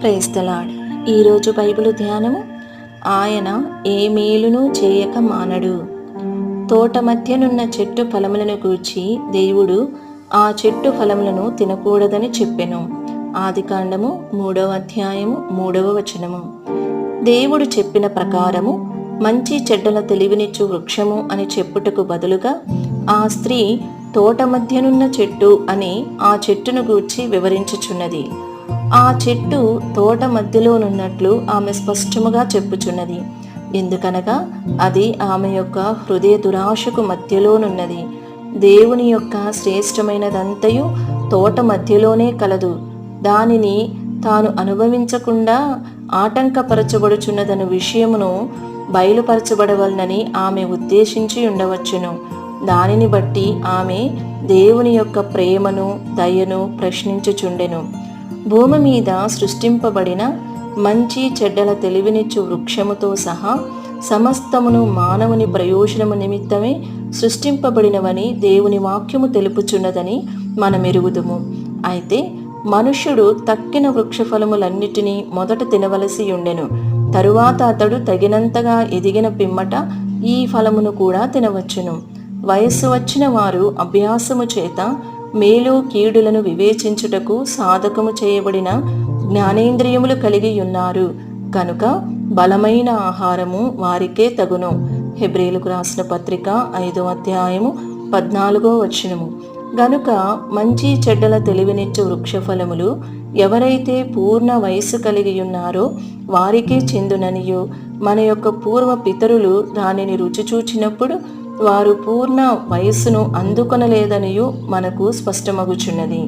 Praise the Lord ఈరోజు Bible ధ్యానము. ఆయన ఏ మేలును చేయక మానడు. తోట మధ్యనున్న చెట్టు ఫలములను గూర్చి దేవుడు ఆ చెట్టు ఫలములను తినకూడదని చెప్పెను. ఆదికాండము మూడవ అధ్యాయము మూడవ వచనము. దేవుడు చెప్పిన ప్రకారము మంచి చెడ్డల తెలివినిచ్చు వృక్షము అని చెప్పుటకు బదులుగా ఆ స్త్రీ తోట మధ్యనున్న చెట్టు అని ఆ చెట్టును గూర్చి వివరించుచున్నది. ఆ చెట్టు తోట మధ్యలోనున్నట్లు ఆమె స్పష్టముగా చెప్పుచున్నది. ఎందుకనగా అది ఆమె యొక్క హృదయ దురాశకు మధ్యలోనున్నది దేవుని యొక్క శ్రేష్టమైనదంతయు తోట మధ్యలోనే కలదు. దానిని తాను అనుభవించకుండా ఆటంకపరచబడుచున్నదను విషయమును బయలుపరచబడవలనని ఆమె ఉద్దేశించి ఉండవచ్చును. దానిని బట్టి ఆమె దేవుని యొక్క ప్రేమను దయను ప్రశ్నించుచుండెను. భూమి మీద సృష్టింపబడిన మంచి చెడ్డల తెలివినిచ్చు వృక్షముతో సహా సమస్తమును మానవుని ప్రయోజనము నిమిత్తమే సృష్టింపబడినవని దేవుని వాక్యము తెలుపుచున్నదని మనమెరుగుదుము. అయితే మనుష్యుడు తక్కిన వృక్షఫలములన్నిటినీ మొదట తినవలసి ఉండెను. తరువాత అతడు తగినంతగా ఎదిగిన పిమ్మట ఈ ఫలమును కూడా తినవచ్చును. వయస్సు వచ్చిన వారు అభ్యాసము చేత మేలు కీడులను వివేచించుటకు సాధకము చేయబడిన జ్ఞానేంద్రియములు కలిగి ఉన్నారు. కనుక బలమైన ఆహారము వారికే తగును. హెబ్రేలుకు రాసిన పత్రిక ఐదో అధ్యాయము పద్నాలుగో వచనము. గనుక మంచి చెడ్డల తెలివినిచ్చు వృక్షఫలములు ఎవరైతే పూర్ణ వయస్సు కలిగి ఉన్నారో వారికే చెందుననియు. మన యొక్క పూర్వ పితరులు దానిని రుచి చూచినప్పుడు వారు పూర్ణ వయస్సును అందుకొనలేదనియు మనకు స్పష్టమగుచున్నది.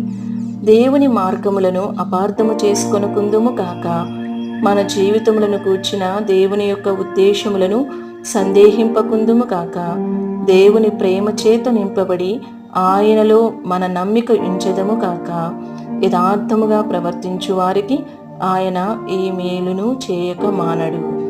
దేవుని మార్గములను అపార్థము చేసుకొనుకుందుము కాక మన జీవితములను కూర్చిన దేవుని యొక్క ఉద్దేశములను సందేహింపకుందుము కాక దేవుని ప్రేమ చేత నింపబడి ఆయనలో మన నమ్మిక ఉంచదము కాక యథార్థముగా ప్రవర్తించు వారికి ఆయన ఈ మేలును చేయక మానడు.